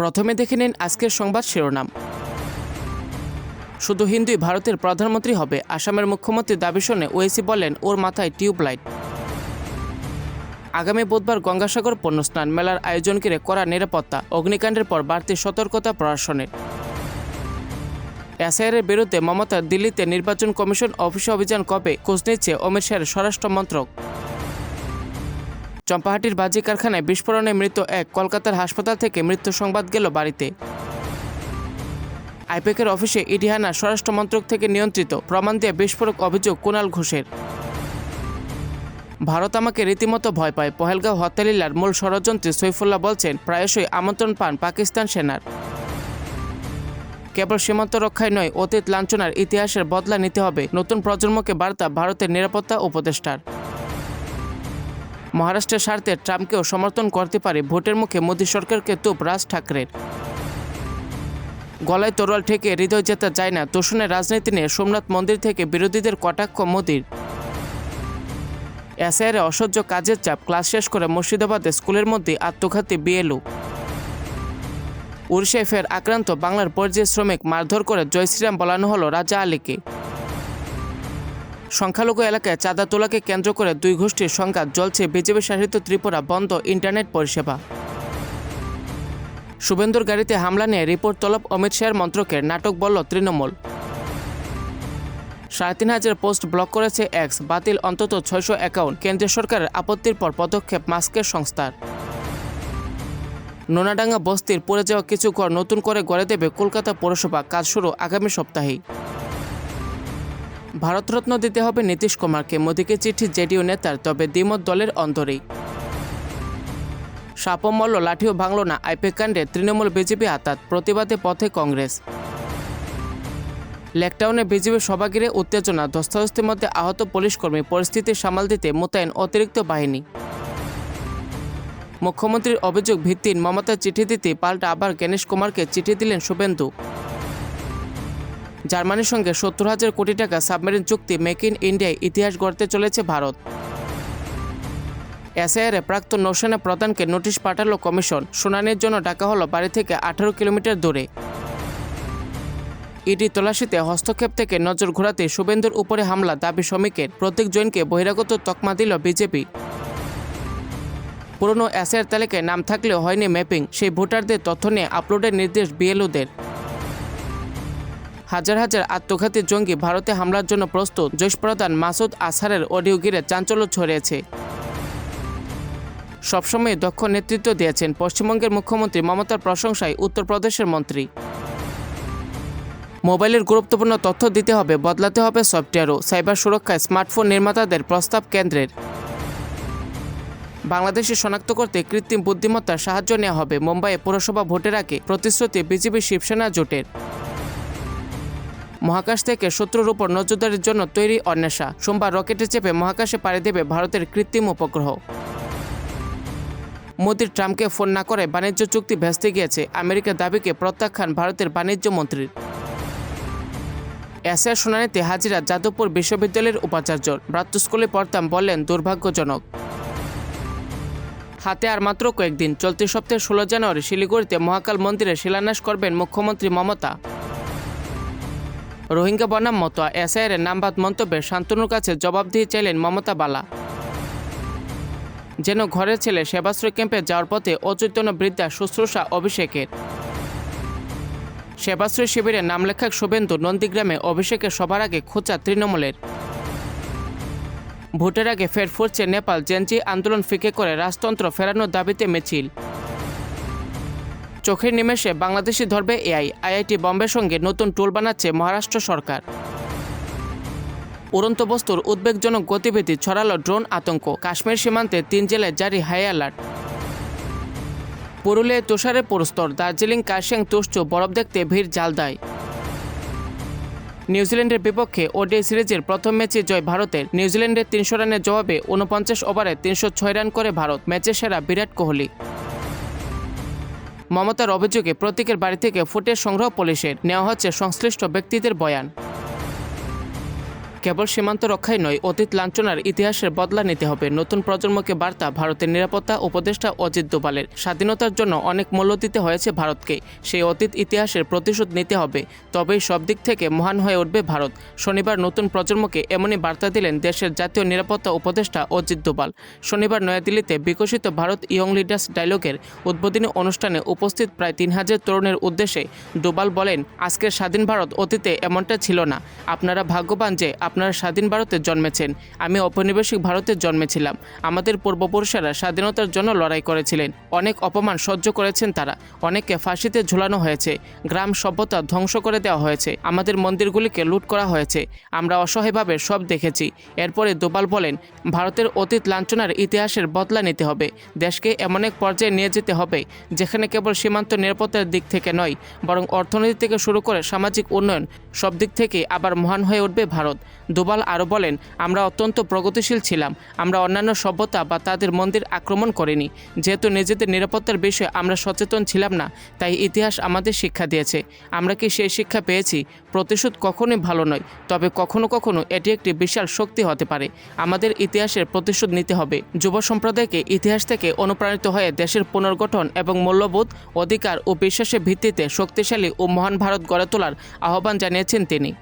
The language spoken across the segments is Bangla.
প্রথমে দেখে নিন আজকের সংবাদ শিরোনাম। শুধু হিন্দুই, ভারতের প্রধানমন্ত্রী হবে। আসামের মুখ্যমন্ত্রী দাবি শুনে ওয়েসি বলেন, ওর মাথায় টিউবলাইট। আগামী বুধবার গঙ্গাসাগর পণ্যস্নান মেলার আয়োজন ঘিরে করা নিরাপত্তা, অগ্নিকাণ্ডের পর বাড়তি সতর্কতা প্রশাসনের। এসআইআরের বিরুদ্ধে মমতার দিল্লিতে নির্বাচন কমিশন অফিসে অভিযান কবে? খোঁজ নিচ্ছে অমিত শাহের স্বরাষ্ট্র মন্ত্রক। চম্পাহাটির বাজি কারখানায় বিস্ফোরণে মৃত এক কলকাতার হাসপাতাল থেকে মৃত্যু সংবাদ গেল বাড়িতে। আইপেকের অফিসে ইডিহানা স্বরাষ্ট্র মন্ত্রক থেকে নিয়ন্ত্রিত প্রমাণ দিয়ে বিস্ফোরক অভিযোগ কুণাল ঘোষের। ভারত আমাকে রীতিমতো ভয় পায়, পহেলগাঁও হত্যালীলার মূল ষড়যন্ত্রী সৈফুল্লাহ বলছেন, প্রায়শই আমন্ত্রণ পান পাকিস্তান সেনার। কেবল সীমান্ত রক্ষায় নয়, অতীত লাঞ্ছনার ইতিহাসের বদলা নিতে হবে। নতুন প্রজন্মকে বার্তা ভারতের নিরাপত্তা উপদেষ্টার। মহারাষ্ট্রের স্বার্থে ট্রাম্পকেও সমর্থন করতে পারে ভোটের মুখে মোদী সরকারকে তুপ রাজ ঠাকরের। গলায় তরোয়াল ঠেকে হৃদয় জেতা যায় না, তোষণের রাজনীতি নিয়ে সোমনাথ মন্দির থেকে বিরোধীদের কটাক্ষ মোদির। এসআইআরে অসহ্য কাজের চাপ, ক্লাস শেষ করে মুর্শিদাবাদে স্কুলের মধ্যে আত্মঘাতী বিএলু উড়িষ্যায় ফের আক্রান্ত বাংলার পর্যায় শ্রমিক মারধর করে জয় শ্রীরাম বলানো হলো রাজা আলীকে। সংখ্যালঘু এলাকায় চাঁদা তোলাকে কেন্দ্র করে দুই গোষ্ঠীর সংঘাত জ্বলছে বিজেপি শাসিত ত্রিপুরা বন্ধ ইন্টারনেট পরিষেবা। শুভেন্দুর গাড়িতে হামলা নিয়ে রিপোর্ট তলব অমিত শাহের মন্ত্রকের নাটক বলল তৃণমূল। সাড়ে তিন হাজার পোস্ট ব্লক করেছে এক্স, বাতিল অন্তত ছয়শো অ্যাকাউন্ট, কেন্দ্রীয় সরকারের আপত্তির পর পদক্ষেপ মাস্কের সংস্থার। নোনাডাঙ্গা বস্তির পড়ে যাওয়া কিছু ঘর নতুন করে গড়ে দেবে কলকাতা পৌরসভা, কাজ শুরু আগামী সপ্তাহেই। ভারতরত্ন দিতে হবে নীতিশ কুমারকে। মোদীকে চিঠি জেডিইউ নেতার, তবে দ্বিমত দলের অন্তরেই সাপও মল্ল লাঠিও ভাঙল না আইপেক কাণ্ডে তৃণমূল বিজেপি আতাত, প্রতিবাদে পথে কংগ্রেস। লেকটাউনে বিজেপি সভা ঘিরে উত্তেজনা, ধস্তাধস্তির মধ্যে আহত পুলিশ কর্মী, পরিস্থিতি সামাল দিতে মোতায়েন অতিরিক্ত বাহিনী। মুখ্যমন্ত্রীর অভিযোগ ভিত্তিহীন মমতা চিঠি দিতে পাল্টা আবার গণেশ কুমারকে চিঠি দিলেন শুভেন্দু। জার্মানির সঙ্গে সত্তর হাজার কোটি টাকা সাবমেরিন চুক্তি মেক ইন ইন্ডিয়ায় ইতিহাস গড়তে চলেছে ভারত। এসআইআরে প্রাক্তন নৌসেনা প্রধানকে নোটিশ পাঠালো কমিশন। শুনানির জন্য ডাকা হলো বাড়ি থেকে আঠারো কিলোমিটার দূরে। ইডি তলাশিতে হস্তক্ষেপ থেকে নজর ঘোরাতে শুভেন্দুর উপরে হামলা, দাবি শ্রমিকের। প্রত্যেক জৈনকে বহিরাগত তকমা দিল বিজেপি। পুরনো এসআইআর তালিকায় নাম থাকলেও হয়নি ম্যাপিং। সেই ভোটারদের তথ্য নিয়ে আপলোডের নির্দেশ বিএলওদের। হাজার হাজার আত্মঘাতী জঙ্গি ভারতে হামলার জন্য প্রস্তুত। জৈশ প্রধান মাসুদ আসারের অডিও ঘিরে চাঞ্চল্য ছড়িয়েছে। সবসময় দক্ষ নেতৃত্ব দিয়েছেন পশ্চিমবঙ্গের মুখ্যমন্ত্রী মমতার প্রশংসায় উত্তরপ্রদেশের মন্ত্রী। মোবাইলের গুরুত্বপূর্ণ তথ্য দিতে হবে, বদলাতে হবে সফটওয়্যারও, সাইবার সুরক্ষায় স্মার্টফোন নির্মাতাদের প্রস্তাব কেন্দ্রের। বাংলাদেশে শনাক্ত করতে কৃত্রিম বুদ্ধিমত্তার সাহায্য নেওয়া হবে, মুম্বাইয়ে পুরসভা ভোটের আগে প্রতিশ্রুতি বিজেপি শিবসেনা জোটের। মহাকাশ থেকে শত্রুর উপর নজরদারির জন্য তৈরি অন্বেষা। সোমবার রকেটে চেপে মহাকাশে পাড়ি দেবে ভারতের কৃত্রিম উপগ্রহ। মোদির ট্রাম্পকে ফোন না করে বাণিজ্য চুক্তি ভেস্তে গিয়েছে। আমেরিকার দাবিকে প্রত্যাখ্যান ভারতের বাণিজ্য মন্ত্রীর। এসআর শুনানিতে হাজিরা যাদবপুর বিশ্ববিদ্যালয়ের উপাচার্য। ব্রাত্য স্কুলে পড়তাম বললেন দুর্ভাগ্যজনক। হাতে আর মাত্র কয়েকদিন। চলতি সপ্তাহের ষোলো জানুয়ারি শিলিগুড়িতে মহাকাল মন্দিরে শিলান্যাস করবেন মুখ্যমন্ত্রী মমতা। রোহিঙ্গা বনাম মতো এসআইয়ের নামবাদ মন্তব্যে শান্তনুর কাছে জবাব দিয়ে চাইলেন মমতা বালা। যেন ঘরের ছেলে সেবাশ্রয় ক্যাম্পে যাওয়ার পথে অচৈতন্য বৃদ্ধা শুশ্রূষা অভিষেকের। সেবাশ্রয় শিবিরে নাম লেখক শুভেন্দু নন্দীগ্রামে অভিষেকের সবার আগে খোঁচা তৃণমূলের। ভোটের আগে ফের ফুরছে নেপাল, জেনজি আন্দোলন ফিকে করে রাজতন্ত্র ফেরানোর দাবিতে মিছিল। চোখের নিমেষে বাংলাদেশি ধরবে এআই। আইআইটি বম্বের সঙ্গে নতুন টুল বানাচ্ছে মহারাষ্ট্র সরকার। উড়ন্ত বস্তুর উদ্বেগজনক গতিবিধি ছড়ালো ড্রোন আতঙ্ক। কাশ্মীর সীমান্তে তিন জেলায় জারি হাই অ্যালার্ট। পুরুলিয়ায় তুষারের পুরস্তর। দার্জিলিং, কার্শিয়াং তুষ্ট বরফ দেখতে ভিড় জালদায়। নিউজিল্যান্ডের বিপক্ষে ওডিআই সিরিজের প্রথম ম্যাচে জয় ভারতের। নিউজিল্যান্ডের তিনশো রানের জবাবে উনপঞ্চাশ ওভারে তিনশো ছয় রান করে ভারত। ম্যাচে সেরা বিরাট কোহলি। মমতার অভিযোগে প্রতীকের বাড়ি থেকে ফুটেজ সংগ্রহ পুলিশের। নেওয়া হচ্ছে সংশ্লিষ্ট ব্যক্তিদের বয়ান। কেবল সীমান্ত রক্ষাই নয়, অতীত লাঞ্ছনার ইতিহাসের বদলা নিতে হবে। নতুন প্রজন্মকে বার্তা, ভারতের নিরাপত্তা উপদেষ্টা অজিত দোবালের স্বাধীনতার জন্য অনেক মূল্য দিতে হয়েছে ভারতকে। সেই অতীত ইতিহাসের প্রতিশোধ নিতে হবে। তবেই সব দিক থেকে মহান হয়ে উঠবে ভারত। শনিবার নতুন প্রজন্মকে এমনই বার্তা দিলেন দেশের জাতীয় নিরাপত্তা উপদেষ্টা অজিত দোবাল শনিবার নয়াদিল্লিতে বিকশিত ভারত ইয়ং লিডার্স ডায়লগের উদ্বোধনী অনুষ্ঠানে উপস্থিত প্রায় তিন হাজার তরুণের উদ্দেশ্যে ডোবাল বলেন, আজকের স্বাধীন ভারত অতীতে এমনটা ছিল না। আপনারা ভাগ্যবান যে আপনারা স্বাধীন ভারতে জন্মেছেন। আমি ঔপনিবেশিক ভারতে জন্মেছিলাম। আমাদের পূর্বপুরুষেরা স্বাধীনতার জন্য লড়াই করেছিলেন। অনেক অপমান সহ্য করেছেন তারা। অনেককে ফাঁসিতে ঝুলানো হয়েছে। গ্রাম সভ্যতা ধ্বংস করে দেওয়া হয়েছে। আমাদের মন্দিরগুলিকে লুট করা হয়েছে। আমরা অসহায়ভাবে সব দেখেছি। এরপরে দোবাল বলেন, ভারতের অতীত লাঞ্ছনার ইতিহাসের বদলা নিতে হবে। দেশকে এমন এক পর্যায়ে নিয়ে যেতে হবে, যেখানে কেবল সীমান্ত নিরাপত্তার দিক থেকে নয়, বরং অর্থনীতি থেকে শুরু করে সামাজিক উন্নয়ন সব দিক থেকে আবার মহান হয়ে উঠবে ভারত। দুবাল আরও বলেন, আমরা অত্যন্ত প্রগতিশীল ছিলাম। আমরা অন্যান্য সভ্যতা বা তাদের মন্দির আক্রমণ করিনি। যেহেতু নিজেদের নিরাপত্তার বিষয়ে আমরা সচেতন ছিলাম না, তাই ইতিহাস আমাদের শিক্ষা দিয়েছে। আমরা কি সেই শিক্ষা পেয়েছি? প্রতিশোধ কখনোই ভালো নয়, তবে কখনো কখনো এটি একটি বিশাল শক্তি হতে পারে। আমাদের ইতিহাসের প্রতিশোধ নিতে হবে। যুব সম্প্রদায়কে ইতিহাস থেকে অনুপ্রাণিত হয়ে দেশের পুনর্গঠন এবং মূল্যবোধ, অধিকার ও বিশ্বাসের ভিত্তিতে শক্তিশালী ও মহান ভারত গড়ে তোলার আহ্বান জানিয়েছেন তিনি।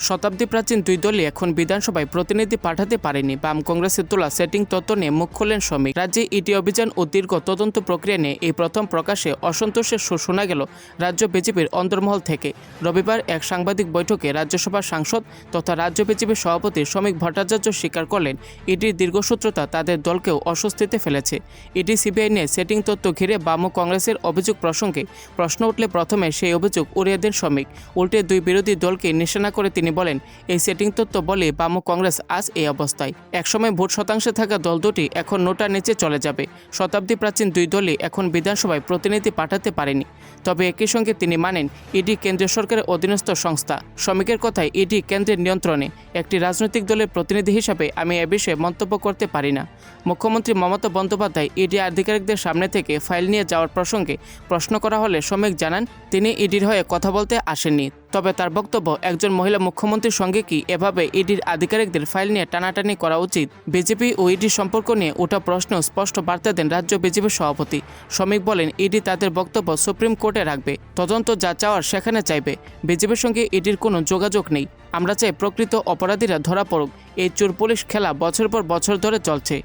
শতাব্দী প্রাচীন দুই দলই এখন বিধানসভায় প্রতিনিধি পাঠাতে পারেনি। বাম কংগ্রেসের তোলা সেটিং তত্ত্ব নিয়ে মুখ খোলেন শ্রমিক। রাজ্যে ইডি অভিযান ও দীর্ঘ তদন্ত প্রক্রিয়া নিয়ে এই প্রথম প্রকাশে অসন্তোষের সুর শোনা গেল রাজ্য বিজেপির অন্তর্মহল থেকে। রবিবার এক সাংবাদিক বৈঠকে রাজ্যসভার সাংসদ তথা রাজ্য বিজেপির সভাপতি শ্রমিক ভট্টাচার্য স্বীকার করলেন ইডির দীর্ঘসূত্রতা তাদের দলকেও অস্বস্তিতে ফেলেছে। ইডি সিবিআই নিয়ে সেটিং তত্ত্ব ঘিরে বাম ও কংগ্রেসের অভিযোগ প্রসঙ্গে প্রশ্ন উঠলে প্রথমে সেই অভিযোগ উড়িয়ে দেন শ্রমিক। উল্টে দুই বিরোধী দলকে নিশানা করে তিনি বলেন, এই সেটিং তত্ত্ব বলে বাম কংগ্রেস আজ এই অবস্থায়। একসময় ভোট শতাংশে থাকা দল দুটি এখন নোটার নিচে চলে যাবে। শতাব্দী প্রাচীন দুই দলই এখন বিধানসভায় প্রতিনিধি পাঠাতে পারেনি। তবে একই সঙ্গে তিনি মানেন, ইডি কেন্দ্রীয় সরকারের অধীনস্থ সংস্থা। শ্রমিকের কথায় ইডি কেন্দ্রের নিয়ন্ত্রণে একটি রাজনৈতিক দলের প্রতিনিধি হিসাবে আমি এ বিষয়ে মন্তব্য করতে পারি না। মুখ্যমন্ত্রী মমতা বন্দ্যোপাধ্যায় ইডি আধিকারিকদের সামনে থেকে ফাইল নিয়ে যাওয়ার প্রসঙ্গে প্রশ্ন করা হলে শ্রমিক জানান, তিনি ইডির হয়ে কথা বলতে আসেননি। তবে তার বক্তব্য, একজন মহিলা মুখ্যমন্ত্রীর সঙ্গে কি এভাবে ইডির আধিকারিকদের ফাইল নিয়ে টানাটানি করা উচিত? বিজেপি ও ইডির সম্পর্ক নিয়ে ওঠা প্রশ্ন স্পষ্ট বার্তা দেন রাজ্য বিজেপির সভাপতি। শ্রমিক বলেন, ইডি তাদের বক্তব্য সুপ্রিম কোর্টে রাখবে। তদন্ত যা চাওয়ার সেখানে চাইবে। বিজেপির সঙ্গে ইডির কোনো যোগাযোগ নেই। আমরা চাই প্রকৃত অপরাধীরা ধরা পড়ুক। এই চোর পুলিশ খেলা বছর পর বছর ধরে চলছে।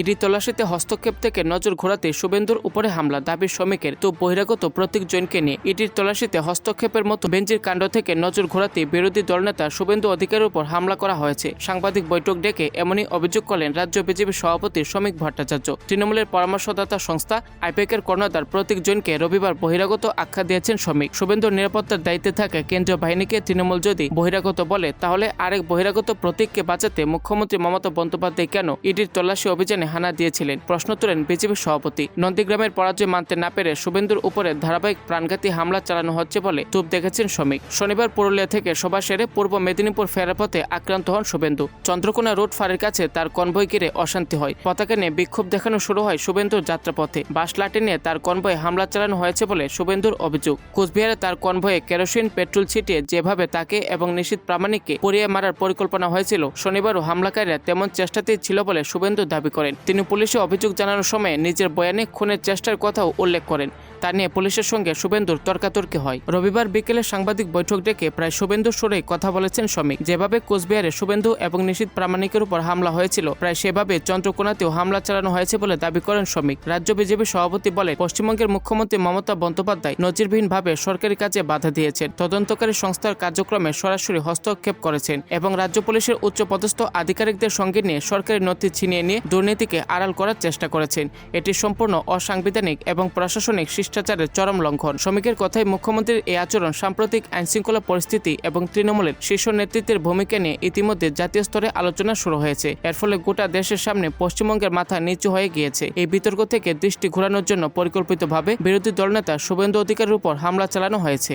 ইডি তল্লাশিতে হস্তক্ষেপ থেকে নজর ঘোরাতে শুভেন্দুর উপরে হামলা, দাবি শ্রমিকের। তো বহিরাগত প্রতীক জৈনকে নিয়ে ইডির তল্লাশিতে হস্তক্ষেপের মতো বেঞ্জির কাণ্ড থেকে নজর ঘোরাতে বিরোধী দলনেতা শুভেন্দু অধিকারের উপর হামলা করা হয়েছে। সাংবাদিক বৈঠক ডেকে এমনই অভিযোগ করলেন রাজ্য বিজেপি সভাপতি শ্রমিক ভট্টাচার্য। তৃণমূলের পরামর্শদাতা সংস্থা আইপেকের কর্ণধার প্রতীক জৈনকে রবিবার বহিরাগত আখ্যা দিয়েছেন শ্রমিক। শুভেন্দুর নিরাপত্তার দায়িত্বে থাকা কেন্দ্রীয় বাহিনীকে তৃণমূল যদি বহিরাগত বলে, তাহলে আরেক বহিরাগত প্রতীককে বাঁচাতে মুখ্যমন্ত্রী মমতা বন্দ্যোপাধ্যায় কেন ইডির তল্লাশি অভিযানে হানা দিয়েছিলেন। প্রশ্ন তোলেন বিজেপি সভাপতি। নন্দীগ্রামের পরাজয় মানতে না পেরে শুভেন্দুর উপরে ধারাবাহিক প্রাণঘাতী হামলা চালানো হচ্ছে বলে তুপ দেখেছেন শ্রমিক। শনিবার পুরুলিয়া থেকে সভা সেরে পূর্ব মেদিনীপুর ফেরার পথে আক্রান্ত হন শুভেন্দু। চন্দ্রকোনা রোড ফাঁড়ির কাছে তার কনভয় ঘিরে অশান্তি হয়। পতাকা নিয়ে বিক্ষোভ দেখানো শুরু হয় শুভেন্দুর যাত্রাপথে। বাস লাঠি নিয়ে তার কনভয়ে হামলা চালানো হয়েছে বলে শুভেন্দুর অভিযোগ। কোচবিহারে তার কনভয়ে কেরোসিন, পেট্রোল ছিটিয়ে যেভাবে তাকে এবং নিশীত প্রামাণিককে পরিয়ে মারার পরিকল্পনা হয়েছিল, শনিবারও হামলাকারীরা তেমন চেষ্টাতেই ছিল বলে শুভেন্দু দাবি করেন। তিনি পুলিশে অভিযোগ জানানোর সময় নিজের বয়ানে খুনের চেষ্টার কথাও উল্লেখ করেন। তা নিয়ে পুলিশের সঙ্গে শুভেন্দুর তর্কাতর্কি হয়। রবিবার বিকেলে সাংবাদিক বৈঠক ডেকে প্রায় শুভেন্দু সুরেই কথা বলেছেন শ্রমিক। যেভাবে কোচবিহারে শুভেন্দু এবং নিশীত প্রামাণিকের উপর হামলা হয়েছিল, প্রায় সেভাবে চন্দ্রকোনাতেও হামলা চালানো হয়েছে বলে দাবি করেন শ্রমিক। রাজ্য বিজেপি সভাপতি বলে পশ্চিমবঙ্গের মুখ্যমন্ত্রী মমতা বন্দ্যোপাধ্যায় নজিরবিহীনভাবে সরকারি কাজে বাধা দিয়েছেন। তদন্তকারী সংস্থার কার্যক্রমে সরাসরি হস্তক্ষেপ করেছেন এবং রাজ্য পুলিশের উচ্চপদস্থ আধিকারিকদের সঙ্গে নিয়ে সরকারি নথি ছিনিয়ে নিয়ে দুর্নীতিকে আড়াল করার চেষ্টা করেছেন। এটি সম্পূর্ণ অসাংবিধানিক এবং প্রশাসনিক শিষ্টাচারের চরম লঙ্ঘন। শ্রমিকের কথায় মুখ্যমন্ত্রীর এই আচরণ সাম্প্রতিক আইনশৃঙ্খলা পরিস্থিতি এবং তৃণমূলের শীর্ষ নেতৃত্বের ভূমিকা নিয়ে ইতিমধ্যে জাতীয় স্তরে আলোচনা শুরু হয়েছে। এর ফলে গোটা দেশের সামনে পশ্চিমবঙ্গের মাথা নিচু হয়ে গিয়েছে। এই বিতর্ক থেকে দৃষ্টি ঘোরানোর জন্য পরিকল্পিতভাবে বিরোধী দলনেতা শুভেন্দু অধিকারের উপর হামলা চালানো হয়েছে।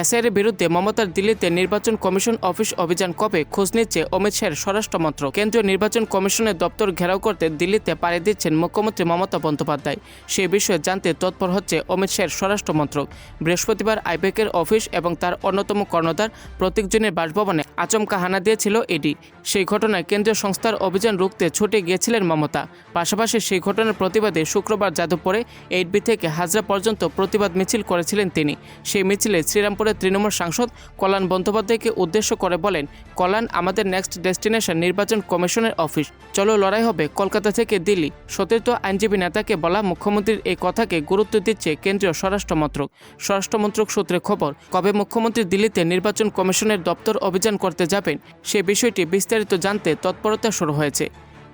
এসআইয়ের বিরুদ্ধে মমতার দিল্লিতে নির্বাচন কমিশন অফিস অভিযান কবে খোঁজ নিচ্ছে অমিত শাহের স্বরাষ্ট্র মন্ত্রক? কেন্দ্রীয় নির্বাচন কমিশনের দপ্তর ঘেরাও করতে দিল্লিতে পাড়ি দিচ্ছেন মুখ্যমন্ত্রী মমতা বন্দ্যোপাধ্যায়। সেই বিষয়ে জানতে তৎপর হচ্ছে অমিত শাহের স্বরাষ্ট্র মন্ত্রক। বৃহস্পতিবার আইবেকের অফিস এবং তার অন্যতম কর্ণধার প্রতীকজনের বাসভবনে আচমকা হানা দিয়েছিল ইডি। সেই ঘটনায় কেন্দ্রীয় সংস্থার অভিযান রুখতে ছুটে গিয়েছিলেন মমতা। পাশাপাশি সেই ঘটনার প্রতিবাদে শুক্রবার যাদবপুরে এইটবি থেকে হাজরা পর্যন্ত প্রতিবাদ মিছিল করেছিলেন তিনি। সেই মিছিলে শ্রীরামপুরের তৃণমূল সাংসদ কল্যাণ বন্দ্যোপাধ্যায়কে উদ্দেশ্য করে বলেন, কল্যাণ আমাদের নেক্সট ডেস্টিনেশন নির্বাচন কমিশনের অফিস চলো লড়াই হবে কলকাতা থেকে দিল্লি। সতীর্থ আইনজীবী নেতাকে বলা, মুখ্যমন্ত্রীর এই কথাকে গুরুত্ব দিচ্ছে কেন্দ্রীয় স্বরাষ্ট্র মন্ত্রক। স্বরাষ্ট্র মন্ত্রক সূত্রে খবর, কবে মুখ্যমন্ত্রী দিল্লিতে নির্বাচন কমিশনের দপ্তর অভিযান করতে যাবেন, সে বিষয়টি বিস্তারিত জানতে তৎপরতা শুরু হয়েছে।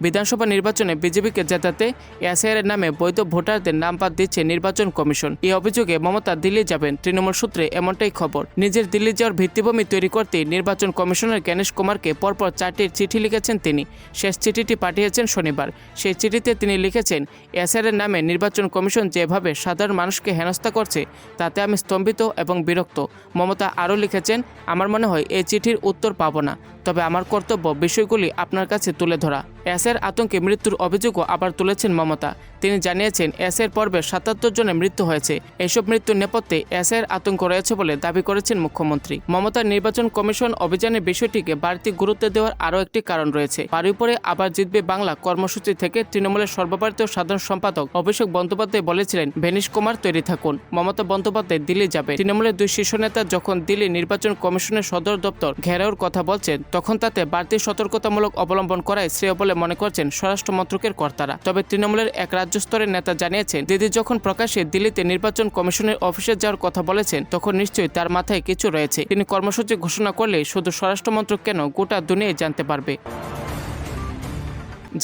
বিধানসভা নির্বাচনে বিজেপিকে জেতাতে এসআইআর নামে বৈধ ভোটারদের নাম বাদ দিচ্ছে নির্বাচন কমিশন। এই অভিযোগে মমতা দিল্লি যাবেন। তৃণমূল সূত্রে এমনটাই খবর। নিজের দিল্লি যাওয়ার ভিত্তিভূমি তৈরি করতে নির্বাচন কমিশনার জ্ঞানেশ কুমারকে পরপর চারটি চিঠি লিখেছেন তিনি। শেষ চিঠিটি পাঠিয়েছেন শনিবার। সেই চিঠিতে তিনি লিখেছেন এসআইআর নামে নির্বাচন কমিশন যেভাবে সাধারণ মানুষকে হেনস্থা করছে, তাতে আমি স্তম্ভিত এবং বিরক্ত। মমতা আরও লিখেছেন, আমার মনে হয় এই চিঠির উত্তর পাবো না। তবে আমার কর্তব্য বিষয়গুলি আপনার কাছে তুলে ধরা। এসের আতঙ্কে মৃত্যুর অভিযোগও আবার তুলেছেন মমতা। তিনি জানিয়েছেন, এসের পর্বে সাতাত্তর জনের মৃত্যু হয়েছে। এসব মৃত্যুর নেপথ্যে এসের আতঙ্ক রয়েছে বলে দাবি করেছেন মুখ্যমন্ত্রী। মমতার নির্বাচন কমিশন অভিযানের বিষয়টিকে বাড়তি গুরুত্ব দেওয়ার আরও একটি কারণ রয়েছে। তার উপরে আবার জিতবে বাংলা কর্মসূচি থেকে তৃণমূলের সর্বভারতীয় সাধারণ সম্পাদক অভিষেক বন্দ্যোপাধ্যায় বলেছিলেন ভেনিশ কুমার তৈরি থাকুন। মমতা বন্দ্যোপাধ্যায় দিল্লি যাবে। তৃণমূলের দুই শীর্ষ নেতা যখন দিল্লি নির্বাচন কমিশনের সদর দপ্তর ঘেরাওর কথা বলছেন, তখন তাতে বাড়তি সতর্কতামূলক অবলম্বন করায় শ্রেয় বলে মনে করছেন স্বরাষ্ট্র মন্ত্রকের কর্তারা। তবে তৃণমূলের এক রাজ্য স্তরের নেতা জানিয়েছেন, দিদি যখন প্রকাশ্যে দিল্লিতে নির্বাচন কমিশনের অফিসে যাওয়ার কথা বলেছেন, তখন নিশ্চয়ই তার মাথায় কিছু রয়েছে। তিনি কর্মসূচি ঘোষণা করলে শুধু স্বরাষ্ট্রমন্ত্রক কেন গোটা দুনিয়ায় জানতে পারবে।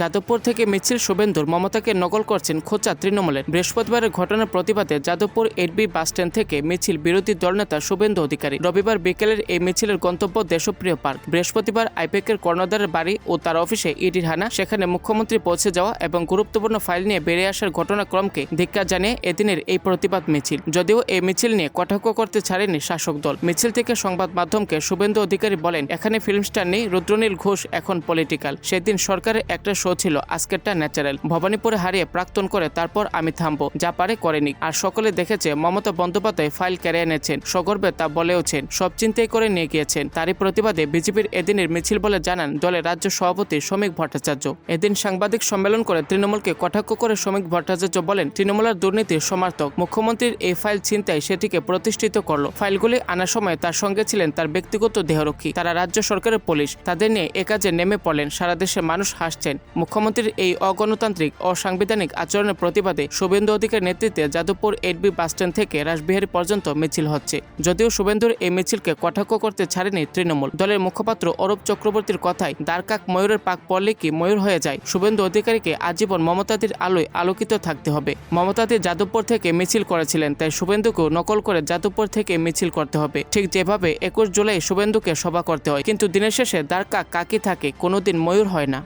যাদবপুর থেকে মিছিল শুভেন্দুর। মমতাকে নকল করছেন খোঁচা তৃণমূলের। বৃহস্পতিবারের ঘটনার প্রতিবাদে যাদবপুর এইটবি বাসস্ট্যান্ড থেকে মিছিল বিরোধী দলনেতা শুভেন্দু অধিকারী। রবিবার বিকেলের এই মিছিলের গন্তব্য দেশপ্রিয় পার্ক। বৃহস্পতিবার আইপেকের কর্ণধারের বাড়ি ও তার অফিসে ইডির হানা। সেখানে মুখ্যমন্ত্রী পৌঁছে যাওয়া এবং গুরুত্বপূর্ণ ফাইল নিয়ে বেরিয়ে আসার ঘটনাক্রমকে ধিক্কার জানিয়ে এদিনের এই প্রতিবাদ মিছিল। যদিও এই মিছিল নিয়ে কটাক্ষ করতে ছাড়েনি শাসক দল। মিছিল থেকে সংবাদ মাধ্যমকে শুভেন্দু অধিকারী বলেন, এখানে ফিল্ম স্টার নেই, রুদ্রনীল ঘোষ এখন পলিটিক্যাল সেদিন সরকারের একটা শো ছিল। আজকেরটা ন্যাচারাল। ভবানীপুরে হারিয়ে প্রাক্তন করে তারপর আমি থামবো। যা পারে করেনি আর সকলে দেখেছে, মমতা বন্দ্যোপাধ্যায় ফাইল কেড়ে এনেছেন। সগর্বে তা বলেওছেন, সব চিন্তাই করে নিয়ে গিয়েছেন। তারই প্রতিবাদে বিজেপির এদিনের মিছিল বলে জানান দলের রাজ্য সভাপতি শ্রমিক ভট্টাচার্য। এদিন সাংবাদিক সম্মেলন করে তৃণমূলকে কটাক্ষ করে শ্রমিক ভট্টাচার্য বলেন তৃণমূলের দুর্নীতির সমার্থক। মুখ্যমন্ত্রীর এই ফাইল ছিনতাই সেটিকে প্রতিষ্ঠিত করল। ফাইলগুলি আনার সময় তার সঙ্গে ছিলেন তার ব্যক্তিগত দেহরক্ষী। তারা রাজ্য সরকারের পুলিশ। তাদের নিয়ে এ কাজে নেমে পড়লেন। সারা দেশের মানুষ হাসছেন। মুখ্যমন্ত্রীর এই অগণতান্ত্রিক অসাংবিধানিক আচরণের প্রতিবাদে শুভেন্দু অধিকার নেতৃত্বে যাদবপুর এইটবি বাসস্ট্যান্ড থেকে রাসবিহারী পর্যন্ত মিছিল হচ্ছে। যদিও শুভেন্দুর এই মিছিলকে কটাক্ষ করতে ছাড়েনি তৃণমূল। দলের মুখপাত্র অরূপ চক্রবর্তীর কথায় দ্বারকাক ময়ূরের পাক পড়লে কি ময়ূর হয়ে যায়? শুভেন্দু অধিকারীকে আজীবন মমতাদির আলোয় আলোকিত থাকতে হবে। মমতাদি যাদবপুর থেকে মিছিল করেছিলেন, তাই শুভেন্দুকেও নকল করে যাদবপুর থেকে মিছিল করতে হবে। ঠিক যেভাবে একুশ জুলাই শুভেন্দুকে সভা করতে হয়, কিন্তু দিনের শেষে দ্বারকা কাকি থাকে কোনোদিন ময়ূর হয় না।